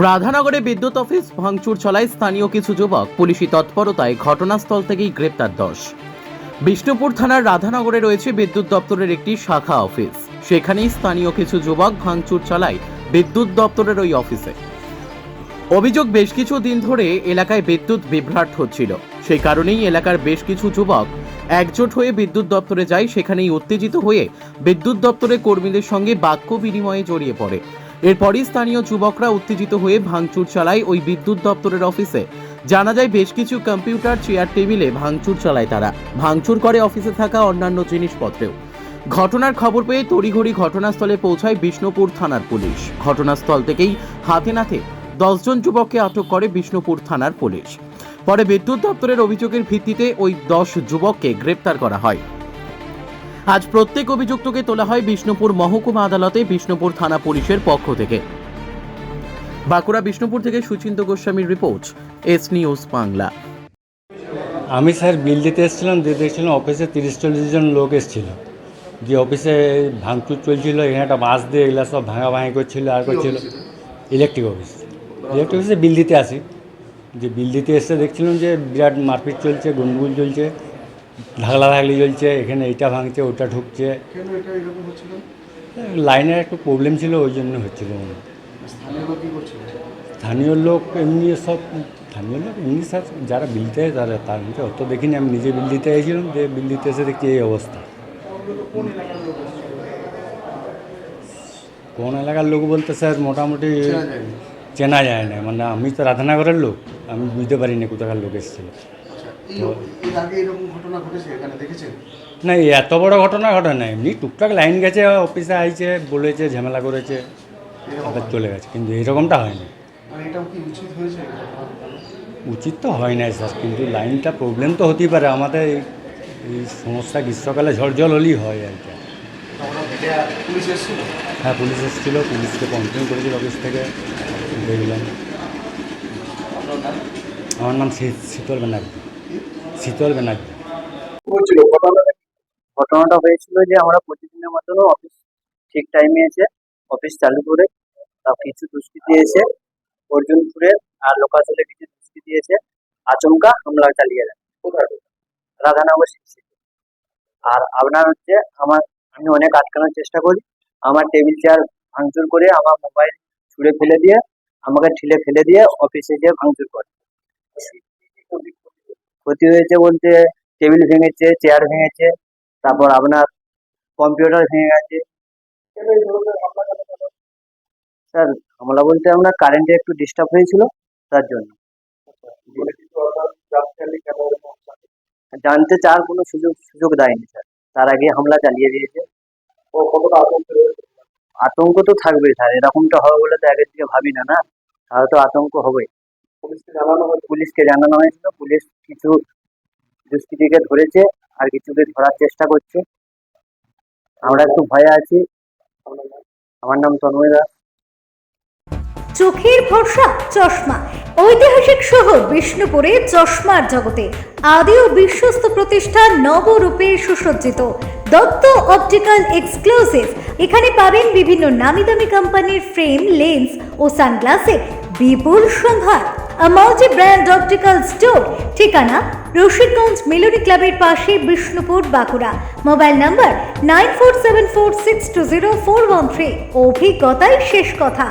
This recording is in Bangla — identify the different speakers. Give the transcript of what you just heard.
Speaker 1: রাধানগরে বিদ্যুৎ অফিস ভাঙচুর চলায় স্থানীয় কিছু যুবক পুলিশি তৎপরতায় ঘটনাস্থল থেকেই গ্রেপ্তার দশ। বিষ্ণুপুর থানার রাধানগরে রয়েছে বিদ্যুৎ দপ্তরের একটি শাখা অফিস। সেখানেই স্থানীয় কিছু যুবক ভাঙচুর চালায় বিদ্যুৎ দপ্তরের ওই অফিসে। অভিযোগ বেশ কিছু দিন ধরে এলাকায় বিদ্যুৎ বিভ্রাট হচ্ছিল। সেই কারণেই এলাকার বেশ কিছু যুবক একজোট হয়ে বিদ্যুৎ দপ্তরে যায়, সেখানেই উত্তেজিত হয়ে বিদ্যুৎ দপ্তরের কর্মীদের সঙ্গে বাক্য বিনিময়ে জড়িয়ে পড়ে। এরপরই স্থানীয় যুবকরা উত্তেজিত হয়ে ভাঙচুর চালায় ওই বিদ্যুৎ দপ্তরের অফিসে। জানা যায়, বেশ কিছু কম্পিউটার চেয়ার টেবিলে ভাঙচুর চালায় তারা। ভাঙচুর করে অফিসে থাকা অন্যান্য জিনিসপত্রেও। ঘটনার খবর পেয়ে তড়িঘড়ি ঘটনাস্থলে পৌঁছায় বিষ্ণুপুর থানার পুলিশ। ঘটনাস্থল থেকেই হাতে নাতে দশজন যুবককে আটক করে বিষ্ণুপুর থানার পুলিশ। পরে বিদ্যুৎ দপ্তরের অভিযোগের ভিত্তিতে ওই দশ যুবককে গ্রেপ্তার করা হয়। আজ প্রত্যেক অভিযুক্তকে তোলা হয় বিষ্ণুপুর মহকুমা আদালতে, বিষ্ণুপুর থানা পুলিশের পক্ষ থেকে। বাঁকুড়া বিষ্ণুপুর থেকে সুচিন্ত গোস্বামীর রিপোর্ট, এস নিউজ বাংলা।
Speaker 2: আমি স্যার বিল দিতে এসেছিলাম, দিয়ে দেখছিলাম অফিসে তিরিশ চল্লিশ জন লোক এসেছিল। যে অফিসে ভাঙচুর চলছিল, এখানে একটা বাঁশ দিয়ে এগুলো সব ভাঙা ভাঙি করছিল, আর করছিল। ইলেকট্রিক অফিস ইলেকট্রিক অফিসে বিল দিতে আসি। যে বিল দিতে এসে দেখছিলাম যে বিরাট মারপিট চলছে গন্ডগোল চলছে। ঢাকলা ঢাকলি চলছে এখানে এইটা ভাঙছে ওটা ঢুকছে। লাইনের একটু প্রবলেম ছিল ওই জন্য হচ্ছিল মনে
Speaker 3: স্থানীয় লোক
Speaker 2: এমনি সব স্থানীয় লোক এমনি সব যারা বিল দেয় তারা তার মধ্যে অত দেখিনি আমি নিজে বিল দিতে এসেছিলাম যে বিল দিতে এসে দেখছি এই অবস্থা।
Speaker 3: কোন এলাকার লোক
Speaker 2: বলতে স্যার মোটামুটি
Speaker 3: চেনা
Speaker 2: চেনা যায় না। মানে আমি তো রাধানগরের লোক আমি বুঝতে পারিনি কোথাকার লোক এসেছিল।
Speaker 3: ঘটনা
Speaker 2: না এত বড় ঘটনা ঘটে না। এমনি টুকটাক লাইন গেছে অফিসে আইছে বলেছে ঝামেলা করেছে আবার চলে গেছে। কিন্তু এরকমটা হয়নি।
Speaker 3: মানে উচিত এই ঘটনা? ঘটানো?
Speaker 2: উচিত তো হয় নাই স্যার কিন্তু লাইনটা প্রবলেম তো হতেই পারে। আমাদের এই- সমস্যা গ্রীষ্মকালে ঝড় জল হলেই হয় আর কি। হ্যাঁ পুলিশ এসেছিল পুলিশকে কমপ্লেন করেছিল অফিস থেকে। দেখলাম। আমার নাম শীতল ব্যানার্জি। শীতল ব্যানার্জি।
Speaker 4: ঘটনাটা হয়েছিল যে আমরা প্রতিদিনের মতন অফিস ঠিক টাইমে এসে অফিস চালু করে তা কিছু দুষ্কৃতী এসে অর্জুনপুরে আর লোকাচলে কিছু দুষ্কৃতী এসে আচমকা হামলা চালিয়ে
Speaker 3: কোথায়?
Speaker 4: রাধানগর সিটি। আর আপনার হচ্ছে আমার আমি অনেক আটকানোর চেষ্টা করি। আমার টেবিল চেয়ার ভাঙচুর করে আমার মোবাইল ছুঁড়ে ফেলে দিয়ে আমাকে ঠেলে ফেলে দিয়ে অফিসে গিয়ে ভাঙচুর করে। ক্ষতি হয়েছে বলতে টেবিল ভেঙেছে, চেয়ার ভেঙেছে, তারপর আপনার কম্পিউটার ভেঙে গেছে। স্যার, হামলা বলতে আমরা কারেন্টে একটু ডিস্টার্ব হয়েছিল, তার জন্য। জানতে চার কোনো সুযোগ সুযোগ দেয়নি স্যার। তার আগে হামলা চালিয়ে দিয়েছে। আতঙ্ক তো থাকবেই স্যার, এরকমটা হবে বলে তো আগের থেকে ভাবি না না? তাহলে তো আতঙ্ক হবেই। পুলিশকে জানানো হয়েছিল। পুলিশ কিছু দুষ্কৃতীকে ধরেছে আর কিছুকে ধরার চেষ্টা করছে। আমরা একটু ভয়ে আছি। আমার নাম তন্ময় দাস।
Speaker 5: চোখের ভরসা, চশমা। ঐতিহাসিক শহর বিষ্ণুপুরে চশমার জগতে আদি ও বিশ্বস্ত প্রতিষ্ঠান নবরূপে সুসজ্জিত। Dutta optical exclusive. এখানে পাবেন বিভিন্ন নামি দামি কোম্পানির ফ্রেম, লেন্স ও সানগ্লাসের বিপুল সম্ভার। মাল্টি ব্র্যান্ড অপটিক্যাল স্টোর, ঠিকানা রশিদগঞ্জ মিলনী ক্লাবের পাশে Bishnupur, Bankura. Mobile number nine four seven four six two zero four one three. অভিজ্ঞতাই শেষ কথা।